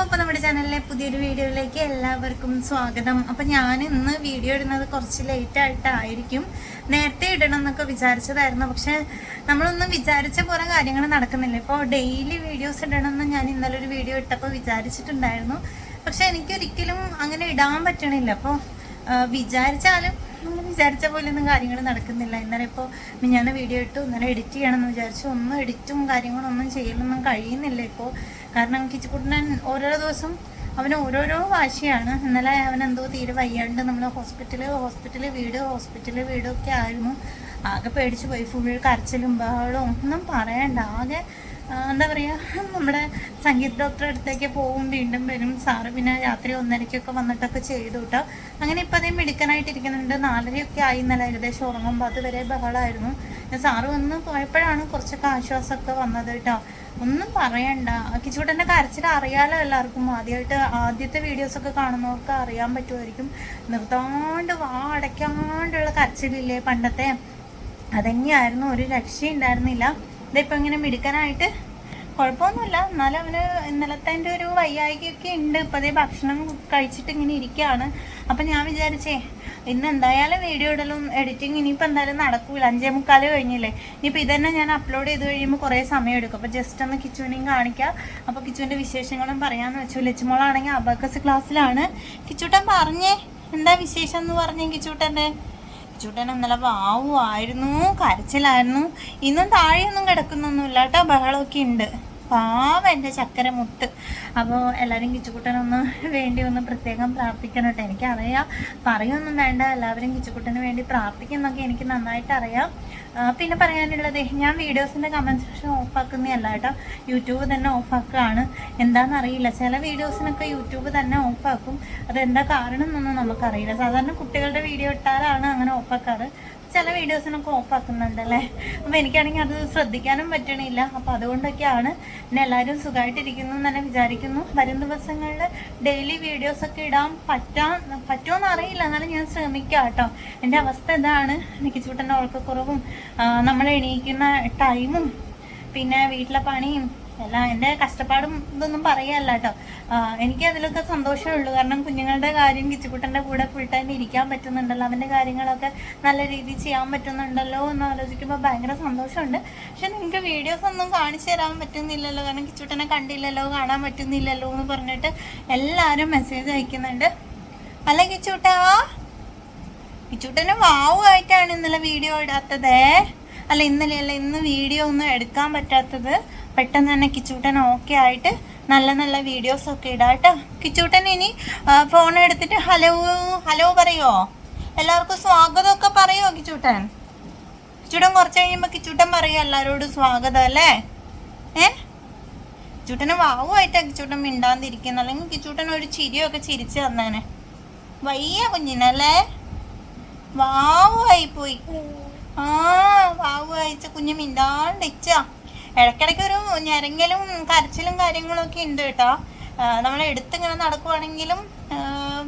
അപ്പോൾ നമ്മുടെ ചാനലിലെ പുതിയൊരു വീഡിയോയിലേക്ക് എല്ലാവർക്കും സ്വാഗതം. അപ്പോൾ ഞാൻ ഇന്ന് വീഡിയോ ഇടുന്നത് കുറച്ച് ലേറ്റ് ആയിട്ടായിരിക്കും. നേരത്തെ ഇടണം എന്നൊക്കെ വിചാരിച്ചതായിരുന്നു. പക്ഷേ നമ്മളൊന്നും വിചാരിച്ച പോലെ കാര്യങ്ങൾ നടക്കുന്നില്ല. ഇപ്പോൾ ഡെയിലി വീഡിയോസ് ഇടണം എന്ന് ഞാൻ ഇന്നലെ ഒരു വീഡിയോ ഇട്ടപ്പോൾ വിചാരിച്ചിട്ടുണ്ടായിരുന്നു. പക്ഷെ എനിക്കൊരിക്കലും അങ്ങനെ ഇടാൻ പറ്റണില്ല. അപ്പോൾ വിചാരിച്ചാലും നമ്മൾ വിചാരിച്ച പോലെ ഒന്നും കാര്യങ്ങൾ നടക്കുന്നില്ല. ഇന്നലെ ഇപ്പോൾ ഞാൻ വീഡിയോ ഇട്ടു. ഇന്നലെ എഡിറ്റ് ചെയ്യണമെന്ന് വിചാരിച്ചു. ഒന്നും എഡിറ്റും കാര്യങ്ങളും ഒന്നും ചെയ്യലൊന്നും കഴിയുന്നില്ല ഇപ്പോൾ കാരണം കിച്ചുക്കുട്ടൻ ഓരോ ദിവസം അവന് ഓരോരോ വാശിയാണ്. ഇന്നലെ അവൻ എന്തോ തീരെ വയ്യാണ്ട് നമ്മൾ ഹോസ്പിറ്റൽ ഹോസ്പിറ്റൽ വീട് ഹോസ്പിറ്റൽ വീടൊക്കെ ആയിരുന്നു. ആകെ പേടിച്ച് പോയി. ഫുൾ കരച്ചിലും ബഹളവും ഒന്നും പറയണ്ട. ആകെ എന്താ പറയുക നമ്മുടെ സംഗീത ഡോക്ടറെ അടുത്തേക്ക് പോവും വീണ്ടും വരും. സാറ് പിന്നെ രാത്രി ഒന്നരയ്ക്കൊക്കെ വന്നിട്ടൊക്കെ ചെയ്തു കേട്ടോ അങ്ങനെ ഇപ്പം അതേ മെഡിക്കനായിട്ടിരിക്കുന്നുണ്ട് നാലരയൊക്കെ ആയി ഇന്നലെ ഏകദേശം ഉറങ്ങുമ്പോൾ അതുവരെ ബഹളമായിരുന്നു സാറ് വന്ന് പോയപ്പോഴാണ് കുറച്ചൊക്കെ ആശ്വാസമൊക്കെ വന്നത് കേട്ടോ ഒന്നും പറയണ്ട. കിച്ചുകൂട്ടന്റെ കരച്ചിൽ അറിയാലോ എല്ലാവർക്കും. ആദ്യമായിട്ട് ആദ്യത്തെ വീഡിയോസൊക്കെ കാണുന്നവർക്ക് അറിയാൻ പറ്റുമായിരിക്കും. നിർത്താണ്ട് വാ അടയ്ക്കാണ്ടുള്ള കരച്ചിലില്ലേ പണ്ടത്തെ? അതന്നെയായിരുന്നു ഒരു രക്ഷയുണ്ടായിരുന്നില്ല. ഇതിപ്പോൾ ഇങ്ങനെ മിടുക്കനായിട്ട് കുഴപ്പമൊന്നുമില്ല. എന്നാലും അവന് ഇന്നലത്തെ എന്റെ ഒരു വയ്യായികയൊക്കെ ഉണ്ട്. ഇപ്പം അതേ ഭക്ഷണം കഴിച്ചിട്ട് ഇങ്ങനെ ഇരിക്കുകയാണ്. അപ്പം ഞാൻ വിചാരിച്ചേ ഇന്ന് എന്തായാലും വീഡിയോ ഇടലും എഡിറ്റിംഗ് ഇനിയിപ്പോൾ എന്തായാലും നടക്കൂല. അഞ്ചേ മുക്കാൽ കഴിഞ്ഞില്ലേ? ഇനിയിപ്പോൾ ഇതന്നെ ഞാൻ അപ്ലോഡ് ചെയ്ത് കഴിയുമ്പോൾ കുറേ സമയം എടുക്കും. അപ്പോൾ ജസ്റ്റ് ഒന്ന് കിച്ചുവിനെയും കാണിക്കാം. അപ്പോൾ കിച്ചുവിന്റെ വിശേഷങ്ങളും പറയാമെന്ന് വെച്ചു. ലച്ചുമോളാണെങ്കിൽ അബക്കസ് ക്ലാസ്സിലാണ് കിച്ചൂട്ടൻ പറഞ്ഞേ. എന്താ വിശേഷം എന്ന് പറഞ്ഞേ കിച്ചൂട്ടന്റെ? ചൂട്ടൻ ഇന്നലെ വാവുമായിരുന്നു കരച്ചിലായിരുന്നു. ഇന്നും താഴെയൊന്നും കിടക്കുന്നൊന്നുമില്ല കേട്ടോ ബഹളമൊക്കെ ഉണ്ട്. പാവം എന്റെ ചക്കര മുത്ത്. അപ്പോൾ എല്ലാവരും കിച്ചുകുട്ടനൊന്ന് വേണ്ടി ഒന്ന് പ്രത്യേകം പ്രാർത്ഥിക്കണം കേട്ടോ എനിക്കറിയാം പറയൊന്നും വേണ്ട. എല്ലാവരും കിച്ചുകുട്ടന് വേണ്ടി പ്രാർത്ഥിക്കുന്നൊക്കെ എനിക്ക് നന്നായിട്ട് അറിയാം. പിന്നെ പറയാനുള്ളത് ഞാൻ വീഡിയോസിന്റെ കമന്റ് സെക്ഷൻ ഓഫാക്കുന്നതല്ല കേട്ടോ. യൂട്യൂബ് തന്നെ ഓഫാക്കുകയാണ് എന്താണെന്നറിയില്ല ചില വീഡിയോസിനൊക്കെ യൂട്യൂബ് തന്നെ ഓഫാക്കും അതെന്താ കാരണം എന്നൊന്നും നമുക്കറിയില്ല. സാധാരണ കുട്ടികളുടെ വീഡിയോ ഇട്ടാലാണ് അങ്ങനെ ഓഫാക്കാറ് ചില വീഡിയോസിനൊക്കെ ഓഫാക്കുന്നുണ്ട് അല്ലേ? അപ്പോൾ എനിക്കാണെങ്കിൽ അത് ശ്രദ്ധിക്കാനും പറ്റണില്ല. അപ്പോൾ അതുകൊണ്ടൊക്കെയാണ് പിന്നെ എല്ലാവരും സുഖമായിട്ടിരിക്കുന്നു എന്ന് തന്നെ വിചാരിക്കുന്നു. വരും ദിവസങ്ങളിൽ ഡെയിലി വീഡിയോസൊക്കെ ഇടാൻ പറ്റാൻ പറ്റുമോയെന്ന് അറിയില്ല. എന്നാലും ഞാൻ ശ്രമിക്കാം കേട്ടോ. എന്റെ അവസ്ഥ ഇതാണ്. എനിക്ക് ചൂട്ടന്റെ ഉറക്കക്കുറവും നമ്മൾ എണീക്കുന്ന ടൈമും പിന്നെ വീട്ടിലെ പണിയും എല്ലാം എന്റെ കഷ്ടപ്പാടും ഇതൊന്നും പറയല്ല കേട്ടോ. എനിക്ക് അതിലൊക്കെ സന്തോഷമുള്ളൂ കാരണം കുഞ്ഞുങ്ങളുടെ കാര്യം കിച്ചുകുട്ടന്റെ കൂടെ ഫുൾ ടൈം ഇരിക്കാൻ പറ്റുന്നുണ്ടല്ലോ. അവന്റെ കാര്യങ്ങളൊക്കെ നല്ല രീതിയിൽ ചെയ്യാൻ പറ്റുന്നുണ്ടല്ലോ എന്ന് ആലോചിക്കുമ്പോൾ ഭയങ്കര സന്തോഷമുണ്ട്. പക്ഷെ നിങ്ങൾക്ക് വീഡിയോസ് ഒന്നും കാണിച്ചു തരാൻ പറ്റുന്നില്ലല്ലോ. കാരണം കിച്ചുട്ടനെ കണ്ടില്ലല്ലോ കാണാൻ പറ്റുന്നില്ലല്ലോ എന്ന് പറഞ്ഞിട്ട് എല്ലാവരും മെസ്സേജ് അയക്കുന്നുണ്ട്. അല്ല കിച്ചൂട്ടാ? കിച്ചൂട്ടന് വാവുമായിട്ടാണ് ഇന്നലെ വീഡിയോ ഇടാത്തതേ. അല്ല ഇന്നലെ അല്ല ഇന്ന് വീഡിയോ ഒന്നും എടുക്കാൻ പറ്റാത്തത്. പെട്ടെന്ന് തന്നെ കിച്ചൂട്ടൻ ഓക്കെ ആയിട്ട് നല്ല നല്ല വീഡിയോസ് ഒക്കെ ഇടാം കേട്ടോ. കിച്ചൂട്ടൻ ഇനി ഫോൺ എടുത്തിട്ട് ഹലോ ഹലോ പറയോ? എല്ലാവർക്കും സ്വാഗതമൊക്കെ പറയോ കിച്ചൂട്ടൻ കിച്ചൂട്ടൻ കുറച്ച് കഴിയുമ്പോൾ കിച്ചൂട്ടൻ പറയും എല്ലാവരോടും സ്വാഗതം അല്ലേ? ഏ? കിച്ചൂട്ടന് വാവുമായിട്ടാണ് കിച്ചൂട്ടൻ മിണ്ടാതിരിക്കുന്നത് അല്ലെങ്കിൽ കിച്ചൂട്ടൻ ഒരു ചിരിയൊക്കെ ചിരിച്ചു തന്നേനെ. വയ്യ കുഞ്ഞിനല്ലേ വാവുമായി പോയി. ആ വാവ് അയച്ച കുഞ്ഞ് മിണ്ടാണ്ടിച്ച ഇടയ്ക്കിടയ്ക്ക് ഒരു ഞരങ്ങലും കരച്ചിലും കാര്യങ്ങളും ഒക്കെ ഉണ്ട് കേട്ടോ. നമ്മൾ എടുത്തിങ്ങനെ നടക്കുവാണെങ്കിലും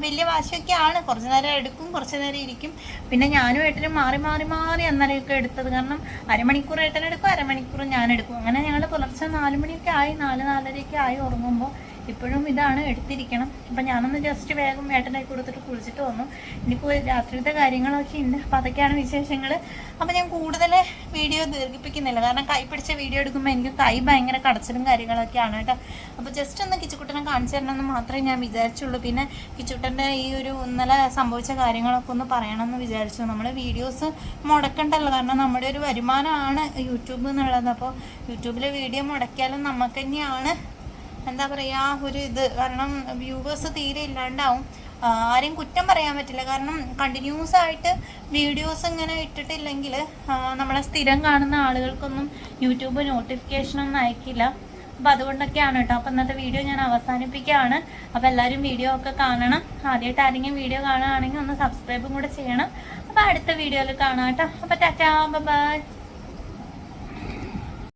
വലിയ വാശിയൊക്കെ ആണ്. കുറച്ച് നേരം എടുക്കും കുറച്ച് നേരം ഇരിക്കും. പിന്നെ ഞാനും ഏട്ടനും മാറി മാറി മാറി അന്നേരമൊക്കെ എടുത്തത്. കാരണം അരമണിക്കൂർ ഏട്ടനെടുക്കും അരമണിക്കൂർ ഞാൻ എടുക്കും. അങ്ങനെ ഞങ്ങൾ പുലർച്ചെ നാലുമണിയൊക്കെ ആയി നാല് നാലരയൊക്കെ ആയി ഉറങ്ങുമ്പോൾ ഇപ്പോഴും ഇതാണ് എടുത്തിരിക്കണം. അപ്പം ഞാനൊന്ന് ജസ്റ്റ് വേഗം ഏട്ടനായി കൊടുത്തിട്ട് കുളിച്ചിട്ട് വന്നു. ഇനിയിപ്പോൾ രാത്രിത്തെ കാര്യങ്ങളൊക്കെ ഉണ്ട്. അപ്പം അതൊക്കെയാണ് വിശേഷങ്ങൾ അപ്പം ഞാൻ കൂടുതൽ വീഡിയോ ദീർഘിപ്പിക്കുന്നില്ല. കാരണം കൈ പിടിച്ച വീഡിയോ എടുക്കുമ്പോൾ എനിക്ക് കൈ ഭയങ്കര കടച്ചിലും കാര്യങ്ങളൊക്കെയാണ് കേട്ടോ. അപ്പോൾ ജസ്റ്റ് ഒന്ന് കിച്ചുക്കുട്ടനെ കാണിച്ചു തരണമെന്ന് മാത്രമേ ഞാൻ വിചാരിച്ചുള്ളൂ. പിന്നെ കിച്ചുട്ടന്റെ ഈ ഒരു ഇന്നലെ സംഭവിച്ച കാര്യങ്ങളൊക്കെ ഒന്ന് പറയണമെന്ന് വിചാരിച്ചു. നമ്മൾ വീഡിയോസ് മുടക്കണ്ടല്ലോ. കാരണം നമ്മുടെ ഒരു വരുമാനമാണ് യൂട്യൂബ് എന്നുള്ളത്. അപ്പോൾ യൂട്യൂബിൽ വീഡിയോ മുടക്കിയാലും നമുക്ക് തന്നെയാണ് എന്താ പറയുക ഒരു ഇത്. കാരണം വ്യൂവേഴ്സ് തീരെ ഇല്ലാണ്ടാവും. ആരെയും കുറ്റം പറയാൻ പറ്റില്ല. കാരണം കണ്ടിന്യൂസ് ആയിട്ട് വീഡിയോസ് ഇങ്ങനെ ഇട്ടിട്ടില്ലെങ്കിൽ നമ്മളെ സ്ഥിരം കാണുന്ന ആളുകൾക്കൊന്നും യൂട്യൂബ് നോട്ടിഫിക്കേഷൻ ഒന്നും അയക്കില്ല. അപ്പോൾ അതുകൊണ്ടൊക്കെയാണ് കേട്ടോ. അപ്പോൾ ഇന്നത്തെ വീഡിയോ ഞാൻ അവസാനിപ്പിക്കുകയാണ്. അപ്പോൾ എല്ലാവരും വീഡിയോ ഒക്കെ കാണണം. ആദ്യമായിട്ട് ആരെങ്കിലും വീഡിയോ കാണുകയാണെങ്കിൽ ഒന്ന് സബ്സ്ക്രൈബും കൂടെ ചെയ്യണം. അപ്പോൾ അടുത്ത വീഡിയോയിൽ കാണാം കേട്ടോ. അപ്പോൾ ടാറ്റാ ബൈ